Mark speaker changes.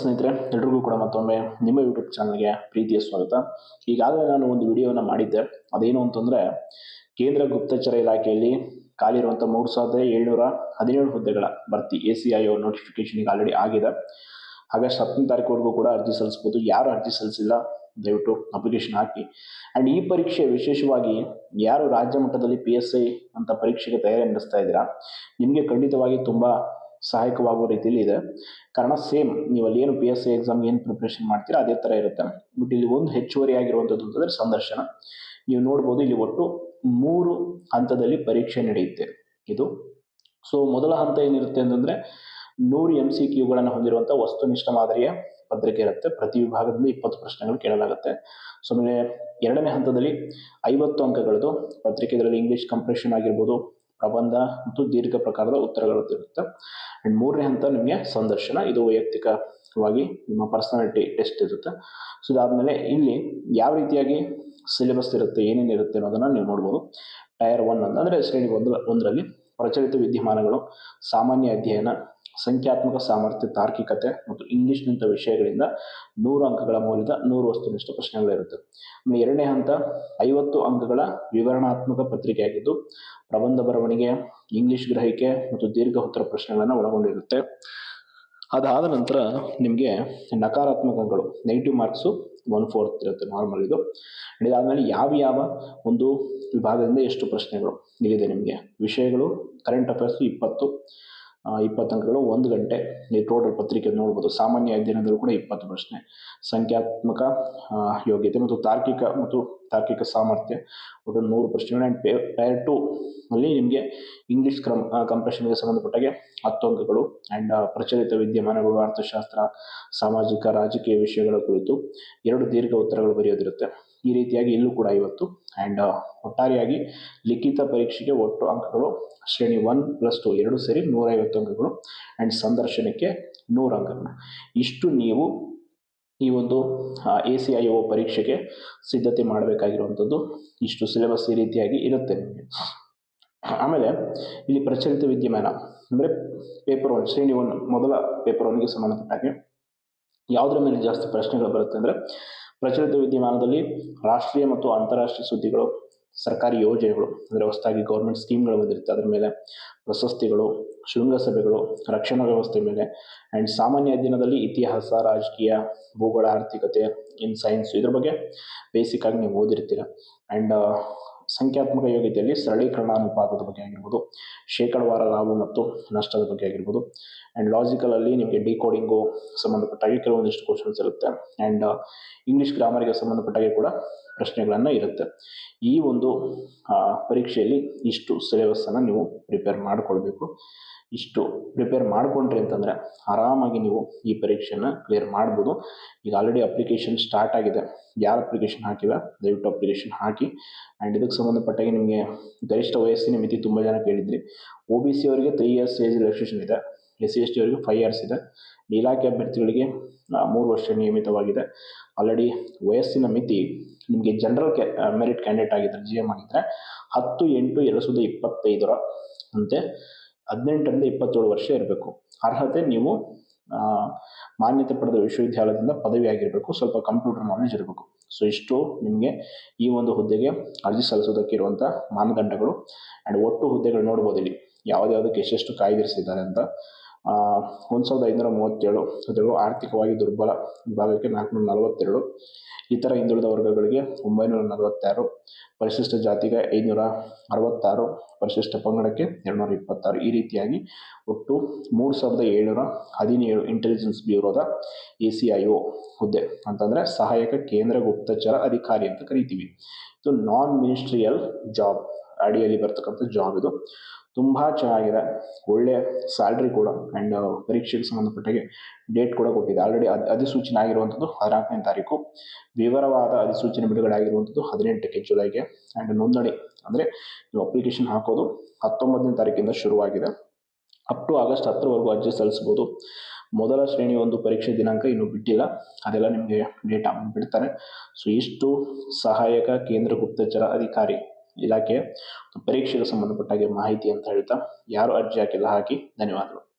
Speaker 1: ಸ್ನೇಹಿತರೆ, ಎಲ್ರಿಗೂ ಕೂಡ ಮತ್ತೊಮ್ಮೆ ನಿಮ್ಮ ಯೂಟ್ಯೂಬ್ ಚಾನಲ್ಗೆ ಪ್ರೀತಿಯ ಸ್ವಾಗತ. ಈಗಾಗಲೇ ನಾನು ಒಂದು ವಿಡಿಯೋನ ಮಾಡಿದ್ದೆ. ಅದೇನು ಅಂತಂದರೆ, ಕೇಂದ್ರ ಗುಪ್ತಚರ ಇಲಾಖೆಯಲ್ಲಿ ಖಾಲಿ ಇರುವಂಥ ಮೂರು ಸಾವಿರದ ಏಳ್ನೂರ ಹದಿನೇಳು ಹುದ್ದೆಗಳ ಭರ್ತಿ A C I O notification ಈಗ ಆಲ್ರೆಡಿ ಆಗಿದೆ. ಆಗಸ್ಟ್ ಹತ್ತನೇ ತಾರೀಕುವರೆಗೂ ಕೂಡ ಅರ್ಜಿ ಸಲ್ಲಿಸ್ಬೋದು ಯಾರು ಅರ್ಜಿ ಸಲ್ಲಿಸಿಲ್ಲ, ದಯವಿಟ್ಟು ಅಪ್ಲಿಕೇಶನ್ ಹಾಕಿ. ಆ್ಯಂಡ್ ಈ ಪರೀಕ್ಷೆ ವಿಶೇಷವಾಗಿ ಯಾರು ರಾಜ್ಯ ಮಟ್ಟದಲ್ಲಿ ಪಿ ಎಸ್ ಐ ಅಂತ ಪರೀಕ್ಷೆಗೆ ತಯಾರಿ ನಡೆಸ್ತಾ ಇದ್ದೀರಾ, ನಿಮಗೆ ಖಂಡಿತವಾಗಿ ತುಂಬ ಸಹಾಯಕವಾಗುವ ರೀತಿಯಲ್ಲಿ ಇದೆ. ಕಾರಣ ಸೇಮ್ ನೀವು ಅಲ್ಲಿ ಏನು ಪಿ ಎಸ್ ಸಿ ಎಕ್ಸಾಮ್ ಏನು ಪ್ರಿಪ್ರೇಷನ್ ಮಾಡ್ತೀರಾ, ಅದೇ ಥರ ಇರುತ್ತೆ. ಬಟ್ ಇಲ್ಲಿ ಒಂದು ಹೆಚ್ಚುವರಿ ಆಗಿರುವಂಥದ್ದು ಅಂತಂದರೆ ಸಂದರ್ಶನ. ನೀವು ನೋಡ್ಬೋದು ಇಲ್ಲಿ ಒಟ್ಟು ಮೂರು ಹಂತದಲ್ಲಿ ಪರೀಕ್ಷೆ ನಡೆಯುತ್ತೆ. ಇದು. ಸೊ ಮೊದಲ ಹಂತ ಏನಿರುತ್ತೆ ಅಂತಂದರೆ ನೂರು ಎಂ ಸಿ ಕ್ಯೂಗಳನ್ನು ಹೊಂದಿರುವಂಥ ವಸ್ತುನಿಷ್ಠ ಮಾದರಿಯ ಪತ್ರಿಕೆ ಇರುತ್ತೆ. ಪ್ರತಿ ವಿಭಾಗದಿಂದ ಇಪ್ಪತ್ತು ಪ್ರಶ್ನೆಗಳು ಕೇಳಲಾಗುತ್ತೆ. ಸೊ ಆಮೇಲೆ ಎರಡನೇ ಹಂತದಲ್ಲಿ ಐವತ್ತು ಅಂಕಗಳದ್ದು ಪತ್ರಿಕೆ ಇದರಲ್ಲಿ ಇಂಗ್ಲೀಷ್ ಕಂಪ್ರೆಷನ್ ಆಗಿರ್ಬೋದು, ಪ್ರಬಂಧ ಮತ್ತು ದೀರ್ಘ ಪ್ರಕಾರದ ಉತ್ತರಗಳು ಇರುತ್ತೆ. ಆ್ಯಂಡ್ ಮೂರನೇ ಹಂತ ನಿಮಗೆ ಸಂದರ್ಶನ. ಇದು ವೈಯಕ್ತಿಕವಾಗಿ ನಿಮ್ಮ ಪರ್ಸನಾಲಿಟಿ ಟೆಸ್ಟ್ ಇರುತ್ತೆ. ಸೊ ಇದಾದಮೇಲೆ ಇಲ್ಲಿ ಯಾವ ರೀತಿಯಾಗಿ ಸಿಲೆಬಸ್ ಇರುತ್ತೆ, ಏನೇನು ಇರುತ್ತೆ ಅನ್ನೋದನ್ನು ನೀವು ನೋಡ್ಬೋದು. ಟಯರ್ ಒನ್ ಅಂತ ಅಂದರೆ ಶ್ರೇಣಿ ಒಂದು ಒಂದರಲ್ಲಿ ಪ್ರಚಲಿತ ವಿದ್ಯಮಾನಗಳು, ಸಾಮಾನ್ಯ ಅಧ್ಯಯನ ಸಂಖ್ಯಾತ್ಮಕ ಸಾಮರ್ಥ್ಯ, ತಾರ್ಕಿಕತೆ ಮತ್ತು ಇಂಗ್ಲಿಷ್ನಂಥ ವಿಷಯಗಳಿಂದ ನೂರು ಅಂಕಗಳ ಮೌಲ್ಯದ ನೂರು ವಸ್ತುನಿಷ್ಠ ಪ್ರಶ್ನೆಗಳಿರುತ್ತೆ. ಎರಡನೇ ಹಂತ ಐವತ್ತು ಅಂಕಗಳ ವಿವರಣಾತ್ಮಕ ಪತ್ರಿಕೆ ಆಗಿದ್ದು ಪ್ರಬಂಧ ಬರವಣಿಗೆ, ಇಂಗ್ಲಿಷ್ ಗ್ರಹಿಕೆ ಮತ್ತು ದೀರ್ಘ ಉತ್ತರ ಪ್ರಶ್ನೆಗಳನ್ನು ಒಳಗೊಂಡಿರುತ್ತೆ. ಅದಾದ ನಂತರ ನಿಮಗೆ ನಕಾರಾತ್ಮಕ ಅಂಕಗಳು ನೆಗೆಟಿವ್ ಮಾರ್ಕ್ಸು ಒನ್ ಫೋರ್ತ್ ಇರುತ್ತೆ ನಾರ್ಮಲ್ ಇದು. ಇದಾದಮೇಲೆ ಯಾವ ಯಾವ ಒಂದು ವಿಭಾಗದಿಂದ ಎಷ್ಟು ಪ್ರಶ್ನೆಗಳು ಇಲ್ಲಿದೆ ನಿಮಗೆ? ವಿಷಯಗಳು ಕರೆಂಟ್ ಅಫೇರ್ಸು ಇಪ್ಪತ್ತು ಇಪ್ಪತ್ತು ಅಂಕಗಳು ಒಂದು ಗಂಟೆ. ಈ ಟೋಟಲ್ ಪತ್ರಿಕೆ ನೋಡ್ಬೋದು. ಸಾಮಾನ್ಯ ಅಧ್ಯಯನದಲ್ಲೂ ಕೂಡ ಇಪ್ಪತ್ತು ಪ್ರಶ್ನೆ. ಸಂಖ್ಯಾತ್ಮಕ ಯೋಗ್ಯತೆ ಮತ್ತು ತಾರ್ಕಿಕ ಮತ್ತು ತಾರ್ಕಿಕ ಸಾಮರ್ಥ್ಯ. ಒಟ್ಟು ನೂರು ಪ್ರಶ್ನೆಗಳು. ಆ್ಯಂಡ್ ಪೇ ಪೇರ್ ಟು ಅಲ್ಲಿ ನಿಮಗೆ ಇಂಗ್ಲೀಷ್ ಕ್ರಮ್ ಕಂಪ್ರೆಷನ್ಗೆ ಸಂಬಂಧಪಟ್ಟಾಗೆ ಹತ್ತು ಅಂಕಗಳು ಆ್ಯಂಡ್ ಪ್ರಚಲಿತ ವಿದ್ಯಮಾನಗಳು, ಅರ್ಥಶಾಸ್ತ್ರ, ಸಾಮಾಜಿಕ, ರಾಜಕೀಯ ವಿಷಯಗಳ ಕುರಿತು ಎರಡು ದೀರ್ಘ ಉತ್ತರಗಳು ಬರೆಯೋದಿರುತ್ತೆ. ಈ ರೀತಿಯಾಗಿ ಇಲ್ಲೂ ಕೂಡ ಇವತ್ತು. ಆ್ಯಂಡ್ ಒಟ್ಟಾರೆಯಾಗಿ ಲಿಖಿತ ಪರೀಕ್ಷೆಗೆ ಒಟ್ಟು ಅಂಕಗಳು ಶ್ರೇಣಿ ಒನ್ ಪ್ಲಸ್ ಟು ಎರಡು ಸೇರಿ ನೂರೈವತ್ತು ಅಂಕಗಳು ಆ್ಯಂಡ್ ಸಂದರ್ಶನಕ್ಕೆ ನೂರು ಅಂಕಗಳು. ಇಷ್ಟು ನೀವು ಈ ಒಂದು ಎ ಸಿ ಐ ಒ ಪರೀಕ್ಷೆಗೆ ಸಿದ್ಧತೆ ಮಾಡಬೇಕಾಗಿರುವಂಥದ್ದು ಇಷ್ಟು ಸಿಲೆಬಸ್ ಈ ರೀತಿಯಾಗಿ ಇರುತ್ತೆ ನಿಮಗೆ. ಆಮೇಲೆ ಇಲ್ಲಿ ಪ್ರಚಲಿತ ವಿದ್ಯಮಾನ ಅಂದರೆ ಪೇಪರ್ ಒನ್ ಶ್ರೇಣಿ ಒನ್ ಮೊದಲ ಪೇಪರ್ ಒನ್ಗೆ ಸಂಬಂಧಪಟ್ಟಾಗೆ ಯಾವುದರ ಮೇಲೆ ಜಾಸ್ತಿ ಪ್ರಶ್ನೆಗಳು ಬರುತ್ತೆ ಅಂದರೆ ಪ್ರಚಲಿತ ವಿದ್ಯಮಾನದಲ್ಲಿ ರಾಷ್ಟ್ರೀಯ ಮತ್ತು ಅಂತಾರಾಷ್ಟ್ರೀಯ ಸುದ್ದಿಗಳು, ಸರ್ಕಾರಿ ಯೋಜನೆಗಳು, ಅಂದರೆ ಹೊಸದಾಗಿ ಗೌರ್ಮೆಂಟ್ ಸ್ಕೀಮ್ಗಳು ಬಂದಿರುತ್ತೆ ಅದರ ಮೇಲೆ. ಪ್ರಶಸ್ತಿಗಳು, ಶೃಂಗಸಭೆಗಳು, ರಕ್ಷಣಾ ವ್ಯವಸ್ಥೆ ಮೇಲೆ. ಆ್ಯಂಡ್ ಸಾಮಾನ್ಯ ದಿನದಲ್ಲಿ ಇತಿಹಾಸ, ರಾಜಕೀಯ, ಭೂಗೋಳ, ಆರ್ಥಿಕತೆ ಇನ್ ಸೈನ್ಸ್ ಇದ್ರ ಬಗ್ಗೆ ಬೇಸಿಕ್ ಆಗಿ ನೀವು ಓದಿರ್ತೀರ. ಆ್ಯಂಡ್ ಸಂಖ್ಯಾತ್ಮಕ ಯೋಗ್ಯತೆಯಲ್ಲಿ ಸರಳೀಕರಣ ಅನುಪಾತದ ಬಗ್ಗೆ ಆಗಿರ್ಬೋದು, ಶೇಕಡವಾರ ಲಾಭ ಮತ್ತು ನಷ್ಟದ ಬಗ್ಗೆ ಆಗಿರ್ಬೋದು. ಆ್ಯಂಡ್ ಲಾಜಿಕಲಲ್ಲಿ ನಿಮಗೆ ಡಿಕೋಡಿಂಗು ಸಂಬಂಧಪಟ್ಟಾಗಿ ಕೆಲವೊಂದಿಷ್ಟು ಕ್ವಶನ್ಸ್ ಇರುತ್ತೆ ಆ್ಯಂಡ್ ಇಂಗ್ಲೀಷ್ ಗ್ರಾಮರ್ಗೆ ಸಂಬಂಧಪಟ್ಟಾಗಿ ಕೂಡ ಪ್ರಶ್ನೆಗಳನ್ನು ಇರುತ್ತೆ. ಈ ಒಂದು ಪರೀಕ್ಷೆಯಲ್ಲಿ ಇಷ್ಟು ಸಿಲೆಬಸ್ಸನ್ನು ನೀವು ಪ್ರಿಪೇರ್ ಮಾಡಿಕೊಳ್ಬೇಕು. ಇಷ್ಟು ಪ್ರಿಪೇರ್ ಮಾಡಿಕೊಂಡ್ರಿ ಅಂತಂದರೆ ಆರಾಮಾಗಿ ನೀವು ಈ ಪರೀಕ್ಷೆಯನ್ನು ಕ್ಲಿಯರ್ ಮಾಡ್ಬೋದು. ಈಗ ಆಲ್ರೆಡಿ ಅಪ್ಲಿಕೇಶನ್ ಸ್ಟಾರ್ಟ್ ಆಗಿದೆ. ಯಾರು ಅಪ್ಲಿಕೇಶನ್ ಹಾಕಿಲ್ಲ ದಯವಿಟ್ಟು ಅಪ್ಲಿಕೇಶನ್ ಹಾಕಿ. ಆ್ಯಂಡ್ ಇದಕ್ಕೆ ಸಂಬಂಧಪಟ್ಟಾಗಿ ನಿಮಗೆ ಗರಿಷ್ಠ ವಯಸ್ಸಿನ ಮಿತಿ ತುಂಬ ಜನ ಕೇಳಿದ್ರಿ. ಒ ಬಿ ಸಿ ಅವರಿಗೆ ತ್ರೀ ಇಯರ್ಸ್ ಏಜ್ ರಿಲ್ಯಾಕ್ಸೇಷನ್ ಇದೆ. ಎಸ್ ಸಿ ಎಸ್ ಟಿ ಅವರಿಗೆ ಫೈವ್ ಇಯರ್ಸ್ ಇದೆ. ಇಲಾಖೆ ಅಭ್ಯರ್ಥಿಗಳಿಗೆ ಮೂರು ವರ್ಷ ನಿಯಮಿತವಾಗಿದೆ. ಆಲ್ರೆಡಿ ವಯಸ್ಸಿನ ಮಿತಿ ನಿಮಗೆ ಜನರಲ್ ಕ್ಯಾ ಮೆರಿಟ್ ಕ್ಯಾಂಡಿಡೇಟ್ ಆಗಿದ್ದರೆ ಜಿ ಎಂ ಆಗಿದ್ದರೆ ಹತ್ತು, ಎಂಟು, ಎರಡು ಸಾವಿರದ ಇಪ್ಪತ್ತೈದರ ಅಂತೆ ಹದಿನೆಂಟರಿಂದ ಇಪ್ಪತ್ತೇಳು ವರ್ಷ ಇರಬೇಕು. ಅರ್ಹತೆ ನೀವು ಮಾನ್ಯತೆ ಪಡೆದ ವಿಶ್ವವಿದ್ಯಾಲಯದಿಂದ ಪದವಿ ಆಗಿರಬೇಕು, ಸ್ವಲ್ಪ ಕಂಪ್ಯೂಟರ್ ನಾಲೆಜ್ ಇರಬೇಕು. ಸೊ ಇಷ್ಟು ನಿಮಗೆ ಈ ಒಂದು ಹುದ್ದೆಗೆ ಅರ್ಜಿ ಸಲ್ಲಿಸೋದಕ್ಕೆ ಇರುವಂಥ ಮಾನದಂಡಗಳು. ಆ್ಯಂಡ್ ಒಟ್ಟು ಹುದ್ದೆಗಳು ನೋಡ್ಬೋದು ಇಲ್ಲಿ, ಯಾವುದ್ಯಾವುದಕ್ಕೆ ಎಷ್ಟೆಷ್ಟು ಕಾಯ್ದಿರಿಸಿದ್ದಾರೆ ಅಂತ. ಒಂದು ಸಾವಿರದ ಐನೂರ ಮೂವತ್ತೇಳು ಅದರಲ್ಲೂ ಆರ್ಥಿಕವಾಗಿ ದುರ್ಬಲ ವಿಭಾಗಕ್ಕೆ ನಾಲ್ಕುನೂರ ನಲವತ್ತೆರಡು. ಇತರ ಹಿಂದುಳಿದ ವರ್ಗಗಳಿಗೆ ಒಂಬೈನೂರ ನಲವತ್ತಾರು, ಪರಿಶಿಷ್ಟ ಜಾತಿಗೆ ಐನೂರ ಅರವತ್ತಾರು, ಪರಿಶಿಷ್ಟ ಪಂಗಡಕ್ಕೆ ಎರಡುನೂರ ಇಪ್ಪತ್ತಾರು. ಈ ರೀತಿಯಾಗಿ ಒಟ್ಟು ಮೂರು ಸಾವಿರದ ಏಳ್ನೂರ ಹದಿನೇಳು ಇಂಟೆಲಿಜೆನ್ಸ್ ಬ್ಯೂರೋದ ಎ ಸಿ ಐ ಒ ಹುದ್ದೆ. ಅಂತಂದರೆ ಸಹಾಯಕ ಕೇಂದ್ರ ಗುಪ್ತಚರ ಅಧಿಕಾರಿ ಅಂತ ಕರಿತೀವಿ. ಇದು ನಾನ್ ಮಿನಿಸ್ಟ್ರಿಯಲ್ ಜಾಬ್ ಅಡಿಯಲ್ಲಿ ಬರ್ತಕ್ಕಂಥ ಜಾಬ್ ಇದು. ತುಂಬ ಚೆನ್ನಾಗಿದೆ. ಒಳ್ಳೆ ಸ್ಯಾಲ್ರಿ ಕೂಡ ಆ್ಯಂಡ್ ಪರೀಕ್ಷೆಗೆ ಸಂಬಂಧಪಟ್ಟಾಗೆ ಡೇಟ್ ಕೂಡ ಕೊಟ್ಟಿದೆ. ಆಲ್ರೆಡಿ ಅದ್ ಅಧಿಸೂಚನೆ ಆಗಿರುವಂಥದ್ದು ಹದಿನಾಲ್ಕನೇ ತಾರೀಕು. ವಿವರವಾದ ಅಧಿಸೂಚನೆ ಬಿಡುಗಡೆ ಆಗಿರುವಂಥದ್ದು ಹದಿನೆಂಟಕ್ಕೆ ಜುಲೈಗೆ. ಆ್ಯಂಡ್ ನೋಂದಣಿ ಅಂದರೆ ನೀವು ಅಪ್ಲಿಕೇಶನ್ ಹಾಕೋದು ಹತ್ತೊಂಬತ್ತನೇ ತಾರೀಕಿಂದ ಶುರುವಾಗಿದೆ. ಅಪ್ ಟು ಆಗಸ್ಟ್ ಹತ್ತರವರೆಗೂ ಅರ್ಜಿ ಸಲ್ಲಿಸ್ಬೋದು ಮೊದಲ ಶ್ರೇಣಿ ಒಂದು ಪರೀಕ್ಷೆ ದಿನಾಂಕ ಇನ್ನೂ ಬಿಟ್ಟಿಲ್ಲ. ಅದೆಲ್ಲ ನಿಮಗೆ ಡೇಟಾ ಬಿಡ್ತಾರೆ ಸೊ ಇಷ್ಟು ಸಹಾಯಕ ಕೇಂದ್ರ ಗುಪ್ತಚರ ಅಧಿಕಾರಿ ಇಲಾಖೆ ಪರೀಕ್ಷೆಗೆ ಸಂಬಂಧಪಟ್ಟಾಗೆ ಮಾಹಿತಿ ಅಂತ ಹೇಳ್ತಾ ಯಾರು ಅರ್ಜಿ ಹಾಕಿಲ್ಲ ಹಾಕಿ ಧನ್ಯವಾದಗಳು.